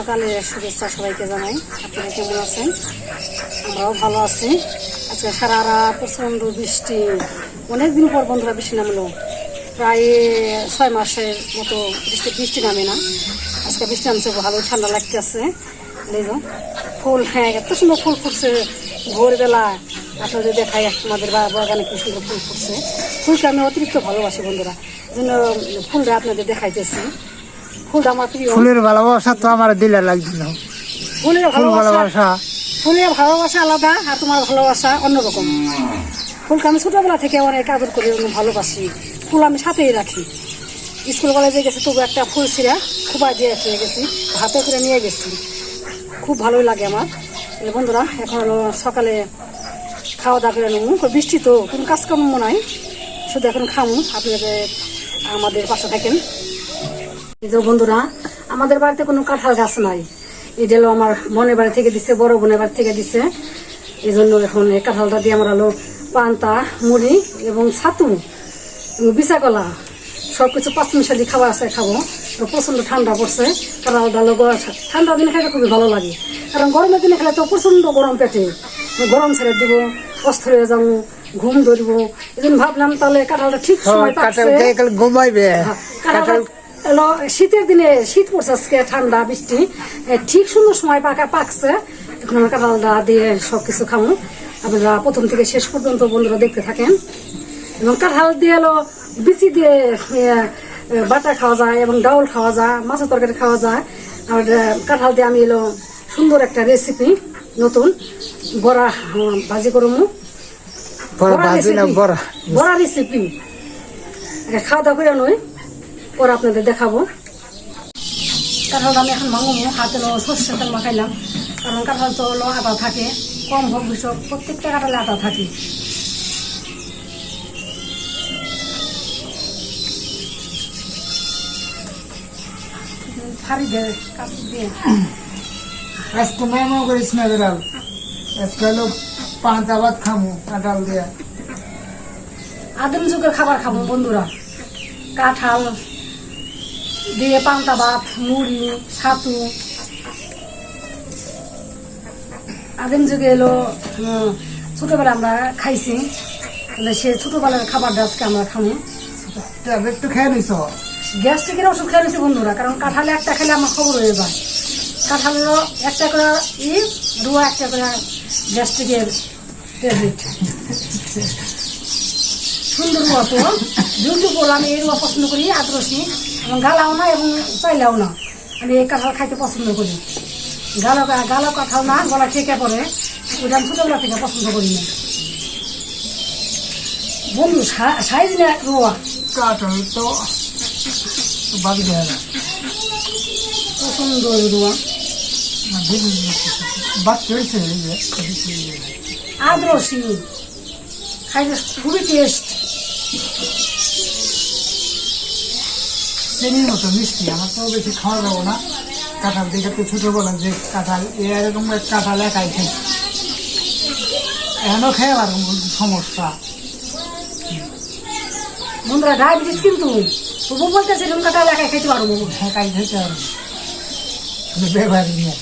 সকালে শুভেচ্ছা সবাইকে জানাই। আপনারা কেমন আছেন? আমরাও ভালো আছি। আজকে সারা রাত প্রচণ্ড বৃষ্টি। অনেক দিন পর বন্ধুরা বৃষ্টি নামলো। প্রায় ছয় মাসের মতো বৃষ্টি বৃষ্টি নামে না। আজকে বৃষ্টি নামছে, ভালো ঠান্ডা লাগতেছে। যে ফুল হ্যাঁ এত সুন্দর ফুল ফুটছে। ভোরবেলা আপনাদের দেখাই, আমাদের বাগানে কি সুন্দর ফুল ফুটছে। ফুলকে আমি অতিরিক্ত ভালোবাসি বন্ধুরা। জন্য ফুলটা আপনাদের দেখাইতেছি। ফুলের ভালোবাসা তো আমার দিলে লাগছিল ফুলের ফুল ভালোবাসা ফুলের ভালোবাসা আলাদা আর তোমার ভালোবাসা অন্যরকম। ফুলকে আমি ছোটবেলা থেকে অনেক আদর করে ভালোবাসি। ফুল আমি সাথেই রাখি। স্কুল কলেজে গেছি তবু একটা ফুল ছিঁড়া খুবাই দিয়ে খেয়ে গেছি হাতে করে নিয়ে গেছি। খুব ভালোই লাগে আমার। বন্ধুরা এখন হলো সকালে খাওয়া দাওয়া করে নেব। বৃষ্টি তো কোনো কাজকর্ম নাই। শুধু এখন খামু। আপনাদের আমাদের পাশে থাকেন যে বন্ধুরা আমাদের বাড়িতে কোনো কাঁঠাল গাছ নাই। এটা আমার মনের বাড়ি থেকে দিছে বড় বোনের বাড়ি থেকে দিছে। এই জন্য এখন এই কাঁঠালটা দিয়ে আমরা হলো পান্তা মুড়ি এবং ছাতু বিচা কলা সব কিছু পাঁচ মিশালি খাবার আছে খাব। তো প্রচণ্ড ঠান্ডা পড়ছে। কাঁঠাল ডাল ঠান্ডা দিনে খেলে খুবই ভালো লাগে। কারণ গরমের দিনে খেলে তো প্রচণ্ড গরম পেটে। গরম ছেড়ে দিব অস্থ হয়ে যাব ঘুম ধরবো। এই ভাবলাম তাহলে কাঁঠালটা ঠিক সময় পাচ্ছে। ঘুমাইবে। কাঁঠাল হলো শীতের দিনে শীত পড়ছে আজকে ঠান্ডা বৃষ্টি। ঠিক সুন্দর সময় পাকা পাকছে। এখন আমরা কাঁঠালটা দিয়ে সব কিছু খাব। আপনারা প্রথম থেকে শেষ পর্যন্ত বন্ধুরা দেখতে থাকেন। এবং কাঁঠাল দিয়ে এলো বিচি দিয়ে বাটা খাওয়া যায় এবং ডাউল খাওয়া যায় মাছের তরকারি খাওয়া যায়। আর কাঁঠাল দিয়ে আমি এলো সুন্দর একটা রেসিপি নতুন বড়া ভাজি করব। বড় রেসিপি খাওয়া দাওয়া করে নই পরে আপনাদের দেখাবো। কাঁঠালটা আমি এখন মাঙবো হাতে লো সর্ষে তেল মাখাইলাম। কারণ কাঁঠাল তো আটা থাকে কম হোক বেশি প্রত্যেকটা কাঁঠালে আটা থাকে। ফাড়ি দে কাপড় দিয়ে আজকে মামা করিস না বেড়াল আজকে হলো পান্তা ভাত খামু কাঁঠাল দিয়ে। আদিম যুগের খাবার খাব বন্ধুরা। কাঁঠাল দিয়ে পান্তা ভাত মুড়ি ছাতু। আদিম যুগে এলো ছোটবেলা আমরা খাইছি। তাহলে সে ছোটবেলার খাবারটা আজকে আমরা ট্যাবলেট তো খেয়ে নিছ? গ্যাস্ট্রিকের ওষুধ খেয়ে নিছি বন্ধুরা কারণ কাঁঠালে একটা খেলে আমার খবর হয়ে যায়। কাঁঠালেরও একটা করে ই রুয়া একটা করে গ্যাস্ট্রিকের ট্যাবলেট। সুন্দর রুয়া তো বিউটিফুল আমি এই রুয়া পছন্দ করি আদ্রসি। এবং গালাও না এবং চাইলাও না। আমি এই কাঁঠাল খাইতে পছন্দ করি। গালো গালো কাঁঠাল না গলা ঠেকে পড়ে। ওইটা আমি ছোটবেলা থেকে পছন্দ করি না। বন্ধু সাইজ না রুয়া। কাঁঠাল তো বাকি দেয় না। পছন্দ রুয়া। বাচ্চা হয়েছে এই আদ্রসি। খাইতে খুবই টেস্ট চিনির মতো মিষ্টি আমার তো বেশি খাওয়া যাব না। কাঁঠাল দেখে তো ছোটবেলা যে কাঁঠাল এরকম কাঁঠাল একাই খাইছি এখনও খেয়ে আর সমস্যা। বন্ধুরা ডায়াবেটিস কিন্তু। তবু বলতেছে এরকম কাটা এলাকায় খেতে পারব একাই খেতে আর ব্যবহারই নেই।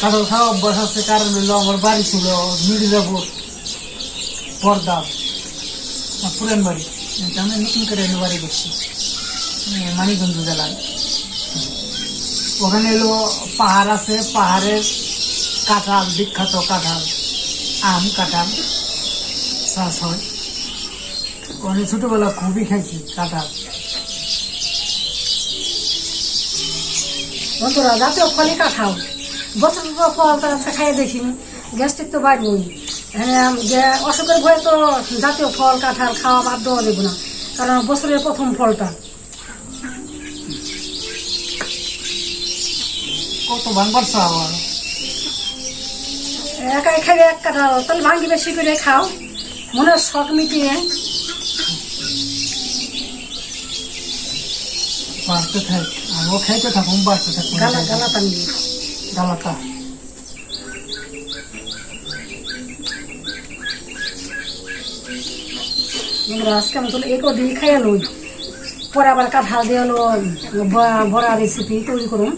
কাঁঠাল খাওয়া অভ্যাস আছে কারণ হলো আমার বাড়ি ছিল মির্জাপুর পর্দা পুরান বাড়ি। আমি নতুন করে এনে বাড়ি করছি। মানিকগঞ্জ জেলায় ওখানে এলো পাহাড় আছে, পাহাড়ের কাঁঠাল, বিখ্যাত কাঁঠাল, আম কাঁঠাল চাষ হয় ওখানে ছোটবেলা খুবই খাইছি কাঁঠাল। বন্ধুরা, জাতীয় ফলে কাঁঠাল। বছর ফল তার খাইয়ে দেখি গ্যাস্ট্রিক তো বাড়বই। হ্যাঁ অসুখের ভয়ে তো জাতীয় ফল, কাঁঠাল খাওয়া দেওয়া দেবো না। কারণ বছরের প্রথম ফলটা। কত ভাঙবার চাও আর একাই খাইলে এক কাঁঠাল তাহলে ভাঙ্গি বেশি করে খাও। মনের শখ মিটিয়ে। বাড়তে থাক আমিও খাইতে থাকুন বাড়তে থাকুন গালা গালা টানবি গালাটা বন্ধুরা আজকে আমি তাহলে এই কদিন খাইয়া লই পরে আবার কাঁঠাল দিয়ে বড়া রেসিপি তৈরি করুন।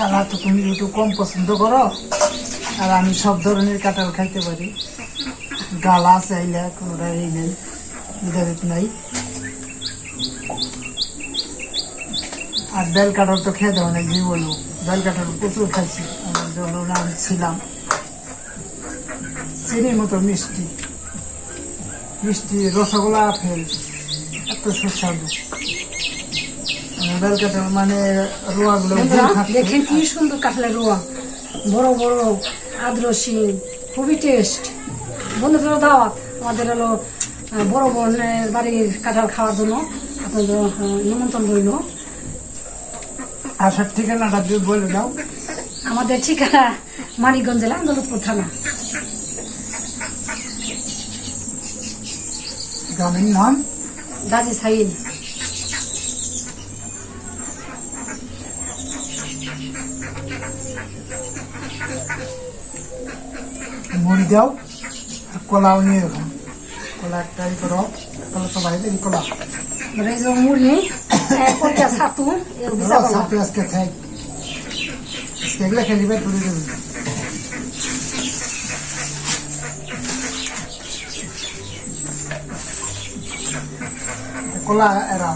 কালা তো তুমি একটু কম পছন্দ করো, আর আমি সব ধরনের কাঁঠাল খাইতে পারি। গালা চাইলে কোনোটা এই নেই বিদারিত নাই। আর বেল কাঁঠাল তো খেতে অনেক কি বলব? বেল কাঁঠাল প্রচুর খাইছি, আমার আমি ছিলাম। চিনির মতো মিষ্টি। মিষ্টি রসগোল্লা ফেল, এত সুস্বাদু। মানে রোয়াগুলো। দেখেন কি সুন্দর কাঁঠালের রোয়া। বড় বড় আদ্রসি খুবই টেস্ট দাওয়াত আমাদের হলো বড় বোনের বাড়ির কাঁঠাল খাওয়ার জন্য আপনাদের নিমন্ত্রণ রইল। আসার ঠিকানাটা বলে দাও। আমাদের ঠিকানা মানিকগঞ্জ জেলা দৌলতপুর থানা। গ্রামের নাম? গাজী সাইন মুড়ি দাও আর কলাও নিয়ে এরকম। কলা একটা ই করো কলা তো বাইরে কলা। এই যে মুড়ি ছাতু আজকে খাই। আজকে এগুলো খেয়ে নিবে দেবে। কলা এরা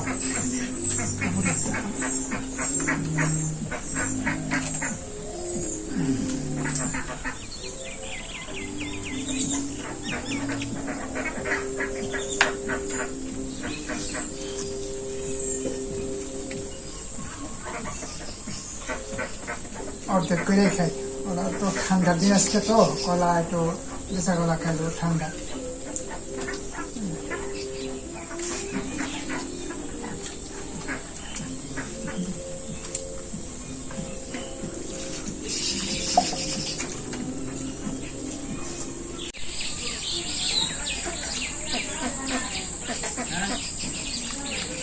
অর্ধেক করে খাই। ওরা তো ঠান্ডার দিন আসছে তো কলা একটু বেচা কলা খাইলো ঠান্ডা।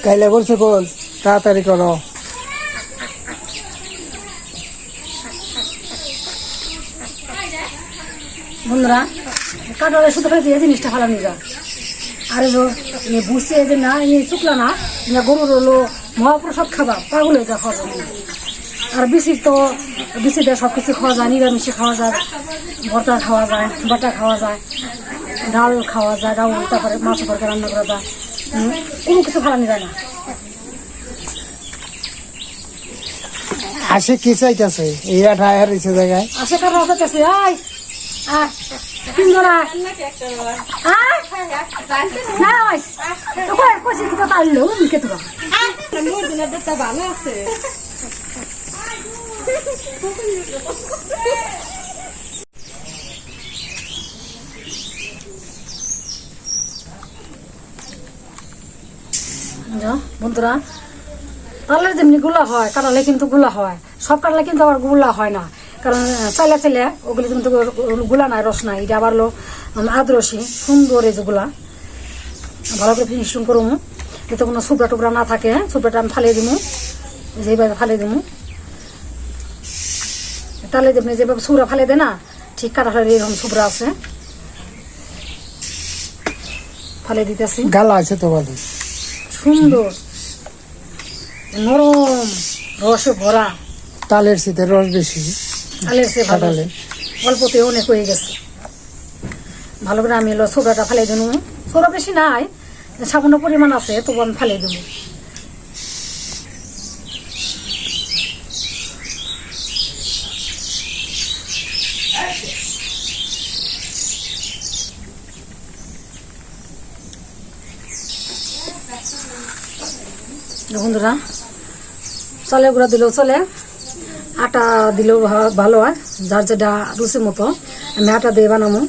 কাইলে বলছে বল, তাড়াতাড়ি করো। বন্ধুরা কাটারে শুধু খাইছে এই জিনিসটা ভালো নিয়ে যা। আরে যে এ বুঝছে যে না এ চুকলা না গরুর হলো মহাপ্রসাদ খাবা, পাগল হয়ে যা খাওয়া আর বেশি তো বেশিটা সব কিছু খাওয়া যায়, নিরামিষে খাওয়া যায়, ভর্তা খাওয়া যায়, বাটা খাওয়া যায়, ডাল খাওয়া যায়, ডাল, তারপরে মাছ তরকারি রান্না করা যায়। কোনো কিছু ফালানি যায় না আসে কি চাইতেছে এই আঠা হারিয়েছে জায়গায় আসে কার রাজা কাছে আয়। আয়। তিনজন আয় আয় না আইস তো কই কইছি কি কথা আইলো কে তোরা যা, বন্ধুরা। কালার যেমনি গুলা হয়, কাটালে কিন্তু গুলা হয়। সব কাটালে কিন্তু আবারগুলা হয় না। কারণ চাইলে চাইলে ওগুলি কিন্তু গুলা নাই, রস নাই। এটা আবার হলো আদ্রসি, সুন্দর এই যেগুলা ভালো করে ফিনিশিং করুম। যাতে কোনো সুবড়া টুকরা না থাকে সুবড়াটা আমি ফালিয়ে দিমু। যেভাবে ফালিয়ে দিমু। তাহলে যেমনি যেভাবে সুবড়া ফালিয়ে দে না, ঠিক কাটালের এরকম সুবড়া আছে। ফালিয়ে দিতেছি। গালা আছে তো ভালো সুন্দর। নরম রস ভরা। তালের শীতের রস বেশি তালের সে ভালো। অল্পতে অনেক হয়ে গেছে। ভালো করে আমি এলো সোডাটা ফালাই দেবো। সোডা বেশি নাই সামান্য পরিমাণ আছে তবু আমি ফালাই দেবো। বন্ধুরা, চলে গুঁড়া দিলেও চলে, আটা দিলেও ভালো হয়, যার যেটা রুচি মতো। আমি আটা দিয়ে বানাবো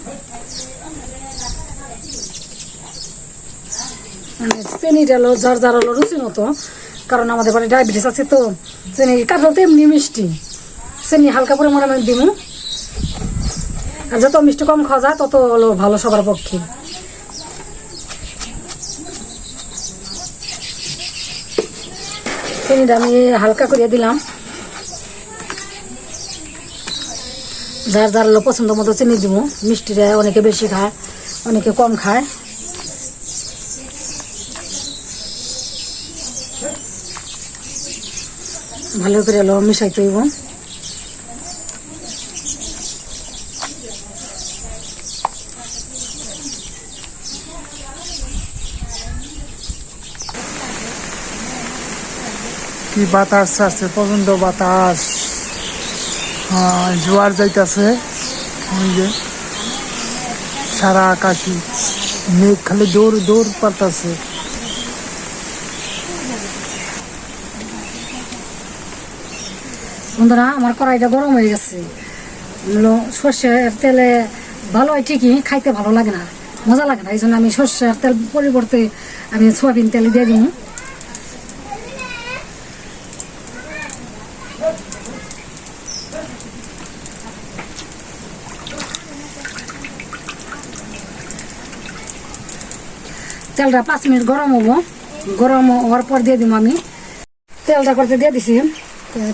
মানে চিনিটা হলো যার যার হলো রুচি মতো কারণ আমাদের বাড়ি ডায়াবেটিস আছে তো, চিনি কাঠল তো এমনি মিষ্টি। চিনি হালকা পরিমাণে আমি দিব আর যত মিষ্টি কম খাওয়া যায়, তত হলো ভালো সবার পক্ষে। চিনিটা আমি হালকা করে দিলাম। যার যার হলো পছন্দ মতো চিনি দিব মিষ্টিটা অনেকে বেশি খায়, অনেকে কম খায়। ভালো করে হলো মিশাইতে হইব। কি বাতাস আছে প্রচণ্ড বাতাস। জোয়ার যাইতাছে, ওই যে সারা আকাশি মেঘ খালি দৌড় দৌড় পাতাছে বন্ধুরা, আমার কড়াইটা গরম হয়ে গেছে। সর্ষের তেলে ভালো হয় ঠিকই, খাইতে ভালো লাগে না। মজা লাগে না এই জন্য আমি সর্ষের তেল পরিবর্তে আমি সোয়াবিন তেল দিয়ে দিব তেলটা পাঁচ মিনিট গরম হব। গরম হওয়ার পর দিয়ে দিব আমি। তেলটা করতে দিয়ে দিছি।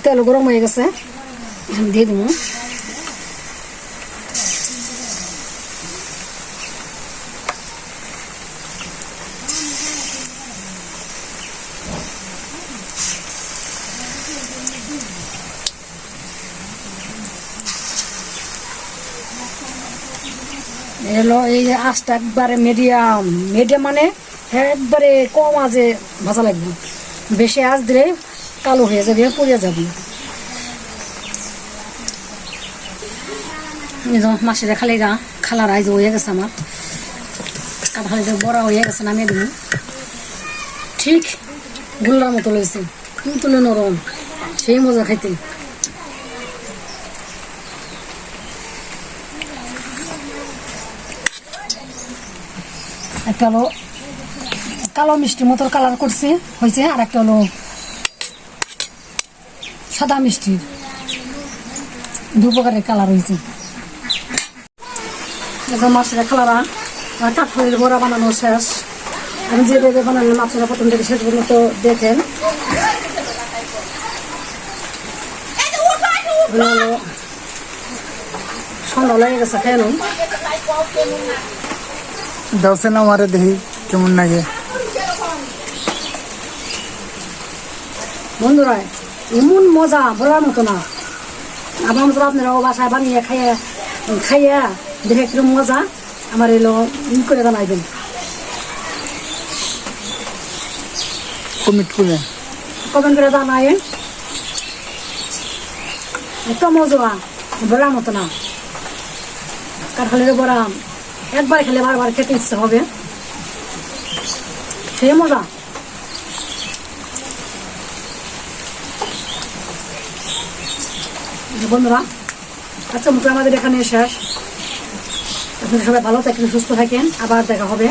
তেল গরম হয়ে গেছে। দিয়ে দিব এলো এই আঁচটা একবারে মিডিয়াম মিডিয়াম মানে একবারে কম আজে ভাজা লাগবে। বেশি আঁচ দিলে কালো হয়ে যাবে পুড়িয়ে যাবে। এই যে খালি গা খালার আইজ হয়ে গেছে আমার। কাঁঠালিটা বড়া হয়ে গেছে, নামিয়ে দিব। ঠিক গুল্লার মতো লয়েছে তুলে নরম, সেই মজা খাইতে। একটা কালো মিষ্টি মতো কালার করছে। হয়েছে, আর একটা হলো সাদা মিষ্টির দু প্রকারের কালার হয়েছে। এখন মাছের কালারা কাঠফলের বড়া বানানো শেষ। আমি যেভাবে বানালাম, মাছেরা প্রথম থেকে শেষ পর্যন্ত দেখেন। সন্ধ্যা লেগে গেছে, খেয়ে নিন। দাওছে না মারে দেখি কেমন লাগে। বন্ধুরা এমন মজা বলার মতো না। আমার মতো আপনারাও বাসায় বানিয়ে খাইয়ে খাইয়া দেখে কিরম মজা আমার এলো ই করে জানাইবেন কমিট করে। কমেন্ট করে জানাইন এত মজা বলার মতো না। কাঠফালের বড়া একবার খেলে বারবার খেতে ইচ্ছে হবে। সে মজা। বন্ধুরা আচ্ছা মুখে আমাদের এখানে শেষ। আপনারা সবাই ভালো থাকেন, সুস্থ থাকেন। আবার দেখা হবে।